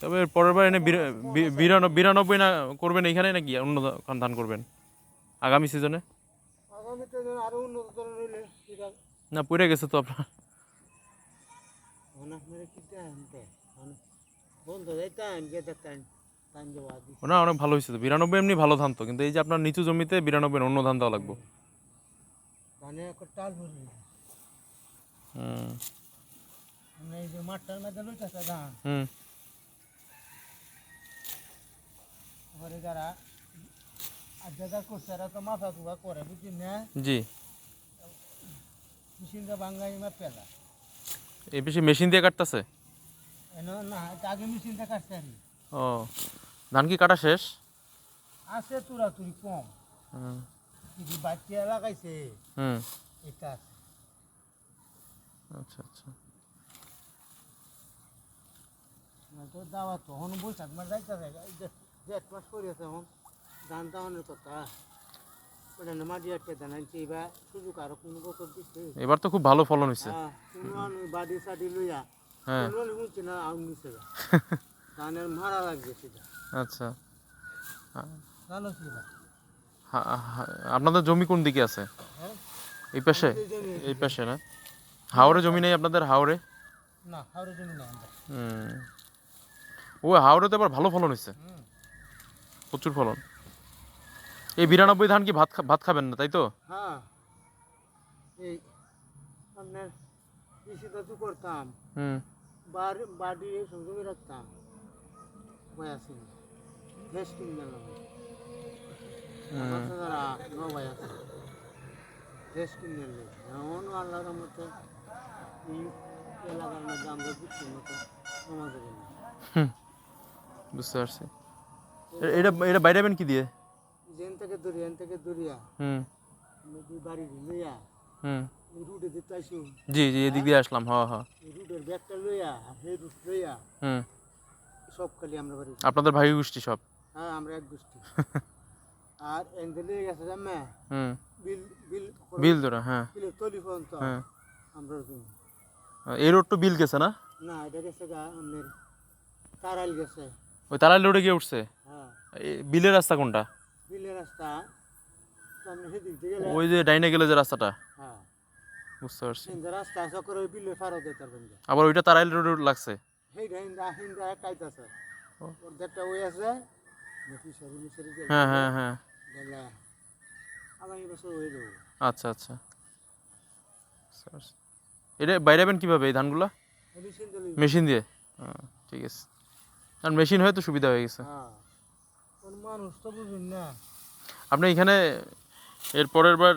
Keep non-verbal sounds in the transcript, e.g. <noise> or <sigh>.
তবে পরের বার এনে বিরানব্বই না করবেন এখানে নাকি অন্য ধান করবেন? আগামী সিজনে? না পড়ে গেছে তো আপনার। না অনেক ভালো হয়েছে তো। বিরানব্বই এমনি ভালো ধান তো কিন্তু এই যে আপনার নিচু জমিতে বিরানব্বই অন্য ধান দেওয়া লাগবে। টাল হুম মানে এই যে মাঠটার মধ্যে লইতেছে ধান হুম পরে যারা যারা করছে এরা তো মাথা ধোয়া করে বুঝলি না? জি। মেশিনটা বাঙ্গাই মা পেলা। এই বেশি মেশিন দিয়ে কাটতেছে? না আগে কাটছে আর ও ধান কি কাটা শেষ? আছে তুরা তুরি কম। হুম। বাচ্চা লাগাইছে। হুম। এটা আচ্ছা আচ্ছা। তো দাওয়া তখন বৈশাখ মাস যাইতেছে দেড় মাস করিয়াছে এখন ধান দাওয়ানোর কথা ওটা না মাটি আটকে ধান আনছে এবার সুযোগ আরও কোনো বছর দিচ্ছে এবার তো খুব ভালো ফলন হয়েছে হ্যাঁ, লইয়া হ্যাঁ না ধানের মারা সেটা আচ্ছা। আপনাদের জমি কোন দিকে আছে? এই পাশে? এই পাশে না? হাওড়ে জমি নেই আপনাদের? হাওড়ে না হাওড়ে জমি না আমরা হুম। ও হাওড়ে তো এবার ভালো ফলন হয়েছে। প্রচুর ফলন। এই বিরানব্বই ধান কি ভাত ভাত খাবেন না তাই তো? হ্যাঁ। এই আপনার কৃষিটা তো করতাম। হুম। বাড়ি বাড়ি সঙ্গে রাখতাম। ভাই আছে। গ্যাস কিনে নিলাম আমার তো যারা ন ভাই আছে। গ্যাস কিনে নিলে এমন আল্লাহর মতো এই এলাকার মধ্যে আমরা বুঝছি মতো আমাদের বুঝতে পারছি। এটা এটা বাইরাবেন কি দিয়ে? যেন থেকে দরিয়া এন থেকে দরিয়া। হুম। বাড়ি লইয়া হুম। রুটে দিতে আসি জি জি এদিক দিয়ে আসলাম হ্যাঁ হ্যাঁ এই রুটের ব্যাগটা লইয়া সেই রুট লইয়া হুম। সব খালি আমরা বাড়ি আপনাদের ভাই গোষ্ঠী সব? হ্যাঁ আমরা এক গোষ্ঠী। <laughs> আর এনতে লেগে গেছে জামা হুম। বিল বিল বিল ধরে হ্যাঁ। বিলের তলি পর্যন্ত হ্যাঁ। আমরা। এই রোড তো বিল গেছে না? না এটা গেছে গা আমাদের তারাইল গেছে। ওই তারাই রোডে গিয়ে উঠছে? বিলের রাস্তা কোনটা? বিলের রাস্তা। ওই যে ডাইনে গেলে যে রাস্তাটা? হ্যাঁ। বুঝতে পারছি। কিন্তু রাস্তা আছে করে ওই পারবেন আবার ওইটা তারাইল রোড লাগছে? হিন্দা ওই আছে। হ্যাঁ হ্যাঁ হ্যাঁ। আগামী বছর হয়ে যাব। আচ্ছা আচ্ছা। এটা বাইরাবেন কীভাবে এই ধানগুলা? মেশিন দিয়ে। ঠিক আছে। আর মেশিন হয়ে তো সুবিধা হয়ে গেছে। হ্যাঁ। না। আপনি এখানে এর পরের বার